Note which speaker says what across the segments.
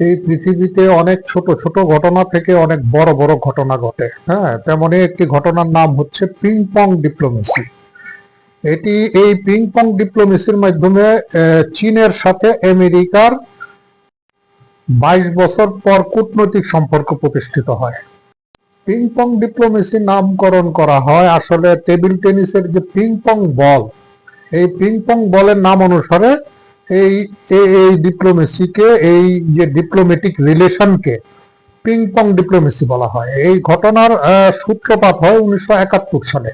Speaker 1: এই পৃথিবীতে অনেক ছোট ছোট ঘটনা থেকে অনেক বড় বড় ঘটনা ঘটে। হ্যাঁ তেমনই একটি ঘটনার নাম হচ্ছে পিং পং ডিপ্লোমেসি এটি এই পিং পং ডিপ্লোমেসির মাধ্যমে চীনের সাথে আমেরিকার বাইশ বছর পর কূটনৈতিক সম্পর্ক প্রতিষ্ঠিত হয়। পিং পং ডিপ্লোমেসি নামকরণ করা হয় আসলে টেবিল টেনিসের যে পিং পং বল এই পিং পং বলের নাম অনুসারে এই এই- ডিপ্লোমেসিকে এই যে ডিপ্লোমেটিক রিলেশনকে পিং পং ডিপ্লোমেসি বলা হয়। এই ঘটনার সূত্রপাত হয় উনিশশো একাত্তর সালে।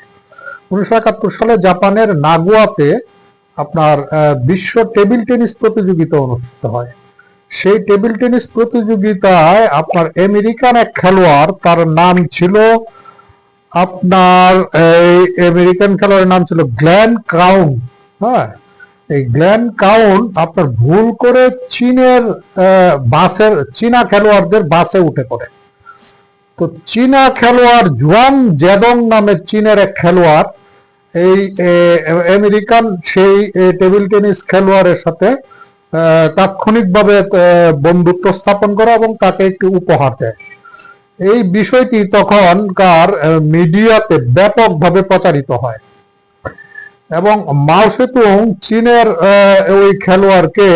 Speaker 1: উনিশশো একাত্তর সালে জাপানের নাগুয়াতে আপনার বিশ্ব টেবিল টেনিস প্রতিযোগিতা অনুষ্ঠিত হয়। সেই টেবিল টেনিস প্রতিযোগিতায় আপনার আমেরিকান এক খেলোয়াড়, তার নাম ছিল আপনার, এই আমেরিকান খেলোয়াড়ের নাম ছিল গ্ল্যান ক্রাউন হ্যাঁ? এই গ্ল্যান কাউন আপনার ভুল করে চীনের বাসের, চীনা খেলোয়াড়দের বাসে উঠে পড়ে। তো চীনা খেলোয়াড় জুয়ান জেদং নামে চীনের এক খেলোয়াড়, এই আমেরিকান সেই টেবিল টেনিস খেলোয়াড়ের সাথে তাৎক্ষণিকভাবে বন্ধুত্ব স্থাপন করে এবং তাকে একটি উপহার দেয়। এই বিষয়টি তখনকার মিডিয়াতে ব্যাপকভাবে প্রচারিত হয়। এবং মাও সেতুং চীনের ওই খেলোয়াড়কে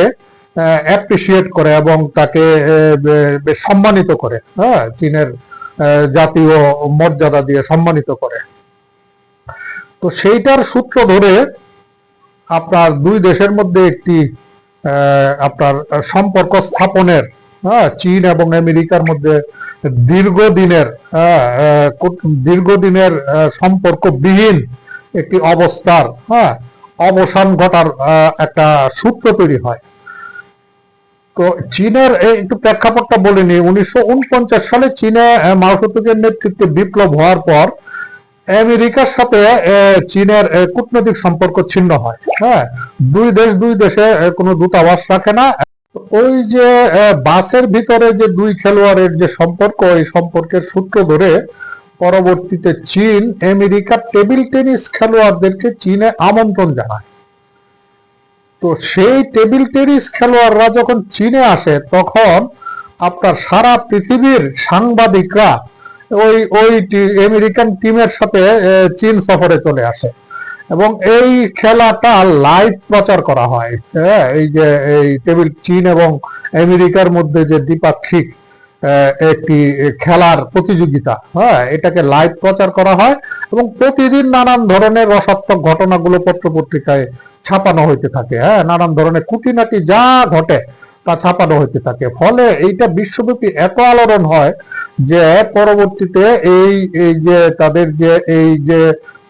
Speaker 1: অ্যাপ্রিসিয়েট করে এবং তাকে সম্মানিত করে। হ্যাঁ চীনের জাতীয় মর্যাদা দিয়ে সম্মানিত করে। তো সেইটার সূত্র ধরে আপনার দুই দেশের মধ্যে একটি আপনার সম্পর্ক স্থাপনের হ্যাঁ চীন এবং আমেরিকার মধ্যে দীর্ঘদিনের হ্যাঁ, দীর্ঘদিনের আহ, সম্পর্কবিহীন একটি অবস্থার হ্যাঁ অবসান ঘটার একটা সূত্র তৈরি হয়। তো চীনের একটু প্রেক্ষাপটটা বলে নিই উনিশশো সালে চীনে আহ, নেতৃত্বে বিপ্লব হওয়ার পর আমেরিকার সাথে চীনের কূটনৈতিক সম্পর্ক ছিন্ন হয় হ্যাঁ। দুই দেশ দুই দেশে কোনো দূতাবাস রাখে না। ওই যে বাসের ভিতরে যে দুই খেলোয়াড়ের যে সম্পর্ক এই সম্পর্কের সূত্র ধরে পরবর্তীতে চীন আমেরিকার টেবিল টেনিস খেলোয়াড়দেরকে চীনে আমন্ত্রণ জানায়। তো সেই টেবিল টেনিস খেলোয়াড়রা যখন চীনে আসে, তখন আপনার সারা পৃথিবীর সাংবাদিকরা ওই ওই আমেরিকান টিমের সাথে চীন সফরে চলে আসে। এবং এই খেলাটা লাইভ প্রচার করা হয়। হ্যাঁ এই যে, এই টেবিল, চীন এবং আমেরিকার মধ্যে যে দ্বিপাক্ষিক একটি খেলার প্রতিযোগিতা হ্যাঁ এটাকে লাইভ প্রচার করা হয় এবং প্রতিদিন নানান ধরনের রসাত্মক ঘটনাগুলো পত্রপত্রিকায় ছাপানো হইতে থাকে হ্যাঁ নানান ধরনের খুঁটিনাটি যা ঘটে তা ছাপানো হইতে থাকে। ফলে এইটা বিশ্বব্যাপী এত আলোড়ন হয় যে পরবর্তীতে এই এই যে তাদের যে, এই যে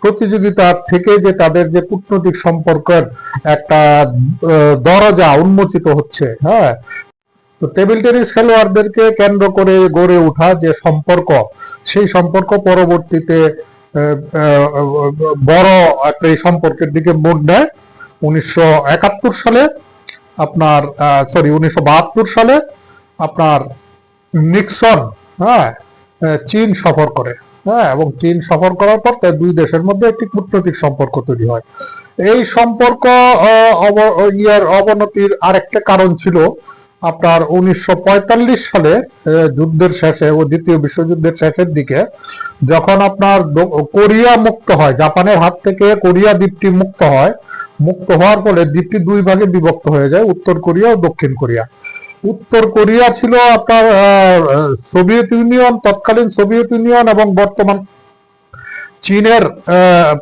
Speaker 1: প্রতিযোগিতা থেকে যে তাদের যে কূটনৈতিক সম্পর্কের একটা দরজা উন্মোচিত হচ্ছে হ্যাঁ তো টেবিল টেনিস খেলোয়াড়দেরকে কেন্দ্র করে গড়ে ওঠা যে সম্পর্ক, সেই সম্পর্ক পরবর্তীতে বড় একটা এই সম্পর্কের দিকে মোড় নেয়। উনিশশো একাত্তর সালে আপনার সরি উনিশশো বাহাত্তর সালে আপনার নিক্সন হ্যাঁ চীন সফর করে হ্যাঁ এবং চীন সফর করার পর তার দুই দেশের মধ্যে একটি কূটনৈতিক সম্পর্ক তৈরি হয়। এই সম্পর্ক ইয়ার অবনতির আরেকটা কারণ ছিল আপনার উনিশশো পঁয়তাল্লিশ সালে যুদ্ধের শেষে ও দ্বিতীয় বিশ্বযুদ্ধের শেষের দিকে যখন আপনার কোরিয়া মুক্ত হয় জাপানের হাত থেকে কোরিয়া দ্বীপটি মুক্ত হয় মুক্ত হওয়ার ফলে দ্বীপটি দুই ভাগে বিভক্ত হয়ে যায় উত্তর কোরিয়া ও দক্ষিণ কোরিয়া। উত্তর কোরিয়া ছিল আপনার সোভিয়েত ইউনিয়ন তৎকালীন সোভিয়েত ইউনিয়ন এবং বর্তমান চীনের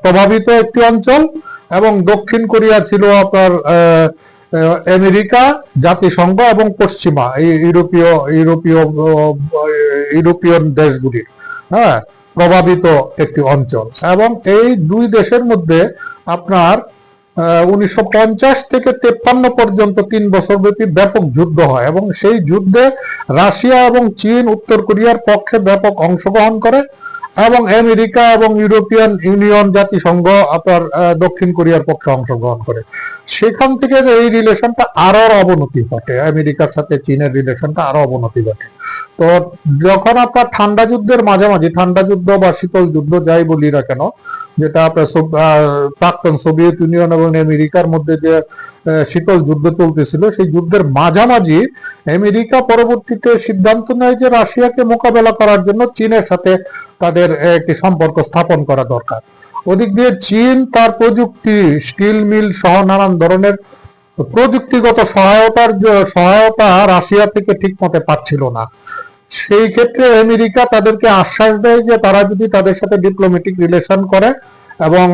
Speaker 1: প্রভাবিত একটি অঞ্চল এবং দক্ষিণ কোরিয়া ছিল আপনার আহ, আমেরিকা, জাতিসংঘ এবং পশ্চিমা, এই ইউরোপীয় ইউরোপীয় দেশগুলির হ্যাঁ প্রভাবিত একটি অঞ্চল। এবং এই দুই দেশের মধ্যে আপনার উনিশশো পঞ্চাশ থেকে তেপ্পান্ন পর্যন্ত তিন বছর ব্যাপী ব্যাপক যুদ্ধ হয় এবং সেই যুদ্ধে রাশিয়া এবং চীন, উত্তর কোরিয়ার পক্ষে ব্যাপক অংশগ্রহণ করে। এবং আমেরিকা এবং ইউরোপিয়ান ইউনিয়ন জাতিসংঘ আপনার দক্ষিণ কোরিয়ার পক্ষে অংশগ্রহণ করে। সেখান থেকে এই রিলেশনটা আরও অবনতি ঘটে। আমেরিকার সাথে চীনের রিলেশনটা আরও অবনতি ঘটে। তো যখন আপনার ঠান্ডা যুদ্ধের মাঝামাঝি, ঠান্ডা যুদ্ধ বা শীতল যুদ্ধ যাই বলি না কেন, যেটা আপনার প্রাক্তন সোভিয়েত ইউনিয়ন এবং আমেরিকার মধ্যে যে শীতল যুদ্ধ চলতেছিল, সেই যুদ্ধের মাঝামাঝি আমেরিকা পরবর্তীতে সিদ্ধান্ত নেয় যে রাশিয়াকে মোকাবেলা করার জন্য চীনের সাথে তাদের একটি সম্পর্ক স্থাপন করা দরকার। ওদিক দিয়ে চীন তার প্রযুক্তি, স্টিল মিল সহ নানান ধরনের প্রযুক্তিগত সহায়তার সহায়তা রাশিয়া থেকে ঠিক মতে পাচ্ছিল না। সেই ক্ষেত্রে আমেরিকা তাদেরকে আশ্বাস দেয় যে তারা যদি তাদের সাথে ডিপ্লোমেটিক রিলেশন করে এবং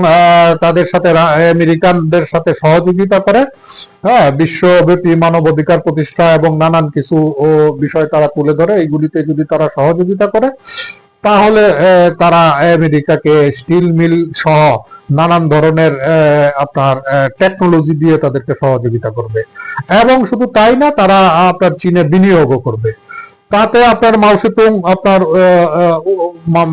Speaker 1: তাদের সাথে আমেরিকানদের সাথে সহযোগিতা করে হ্যাঁ বিশ্বব্যাপী মানবাধিকার প্রতিষ্ঠা এবং নানান কিছু বিষয় তারা তুলে ধরে, এইগুলিতে যদি তারা সহযোগিতা করে তাহলে তারা আমেরিকাকে স্টিল মিল সহ নানান ধরনের আপনার টেকনোলজি দিয়ে তাদেরকে সহযোগিতা করবে। এবং শুধু তাই না, তারা আপনার চীনে বিনিয়োগও করবে। তাতে আপনার মাউসেতুং আপনার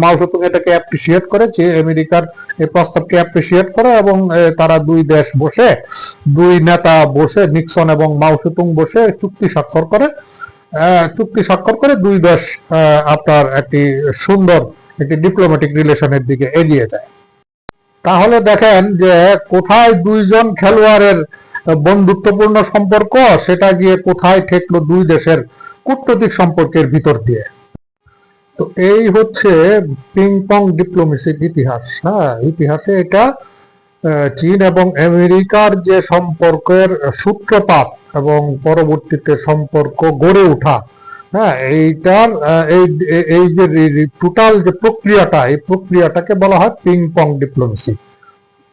Speaker 1: মাউসেতুং এটাকে অ্যাপ্রিসিয়েট করে যে আমেরিকার এই প্রস্তাবকে অ্যাপ্রিসিয়েট করে এবং তারা দুই দেশ বসে, দুই নেতা বসে, নিক্সন এবং মাউসেতুং বসে চুক্তি স্বাক্ষর করে। চুক্তি স্বাক্ষর করে দুই দেশ আপনার একটি সুন্দর একটি ডিপ্লোম্যাটিক রিলেশনের দিকে এগিয়ে যায়। তাহলে দেখেন যে কোথায় দুইজন খেলোয়াড়ের বন্ধুত্বপূর্ণ সম্পর্ক, সেটা গিয়ে কোথায় ঠেকলো দুই দেশের কূটনৈতিক সম্পর্কের ভিতর দিয়ে। তো এই হচ্ছে পিং পং ডিপ্লোমেসির ইতিহাস। হ্যাঁ ইতিহাসে এটা চীন এবং আমেরিকার যে সম্পর্কের সূত্রপাত এবং পরবর্তীতে সম্পর্ক গড়ে ওঠা। হ্যাঁ এইটার এই এই যে টোটাল যে প্রক্রিয়াটা, এই প্রক্রিয়াটাকে বলা হয় পিং পং ডিপ্লোমেসি